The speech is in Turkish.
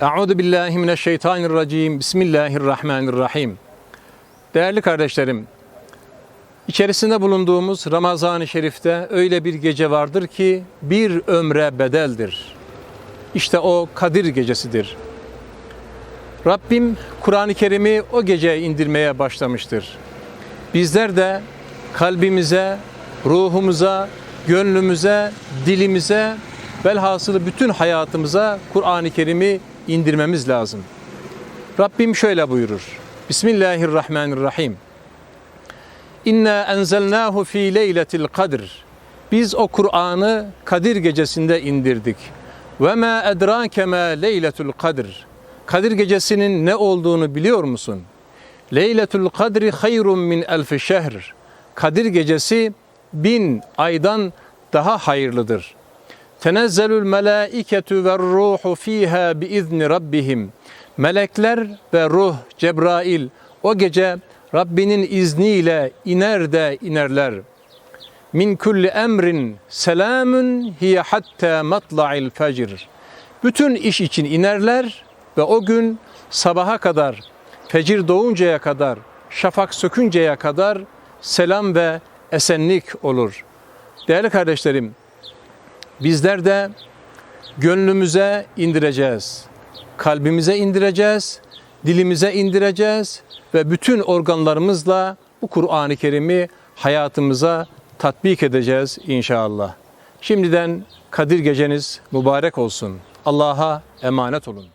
Euzu billahi mineşşeytanirracim. Bismillahirrahmanirrahim. Değerli kardeşlerim, içerisinde bulunduğumuz Ramazan-ı Şerif'te öyle bir gece vardır ki bir ömre bedeldir. İşte o Kadir gecesidir. Rabbim Kur'an-ı Kerim'i o gece indirmeye başlamıştır. Bizler de kalbimize, ruhumuza, gönlümüze, dilimize, velhasılı bütün hayatımıza Kur'an-ı Kerim'i indirmemiz lazım. Rabbim şöyle buyurur. Bismillahirrahmanirrahim. İnna enzelnahu fi leyletil kadr. Biz o Kur'an'ı Kadir gecesinde indirdik. Ve ma edrake ma leyletul kadr. Kadir gecesinin ne olduğunu biliyor musun? Leyletul kadri hayrun min elfi şehr. Kadir gecesi bin aydan daha hayırlıdır. Tenezzelül melâiketu ve ruhu fiha biizni rabbihim. Melekler ve ruh Cebrail o gece Rabbinin izniyle iner de inerler. Min kulli emrin selamun hiye hatta matla'il fecr. Bütün iş için inerler ve o gün sabaha kadar, fecir doğuncaya kadar, şafak sökünceye kadar selam ve esenlik olur. Değerli kardeşlerim, bizler de gönlümüze indireceğiz. Kalbimize indireceğiz, dilimize indireceğiz ve bütün organlarımızla bu Kur'an-ı Kerim'i hayatımıza tatbik edeceğiz inşallah. Şimdiden Kadir geceniz mübarek olsun. Allah'a emanet olun.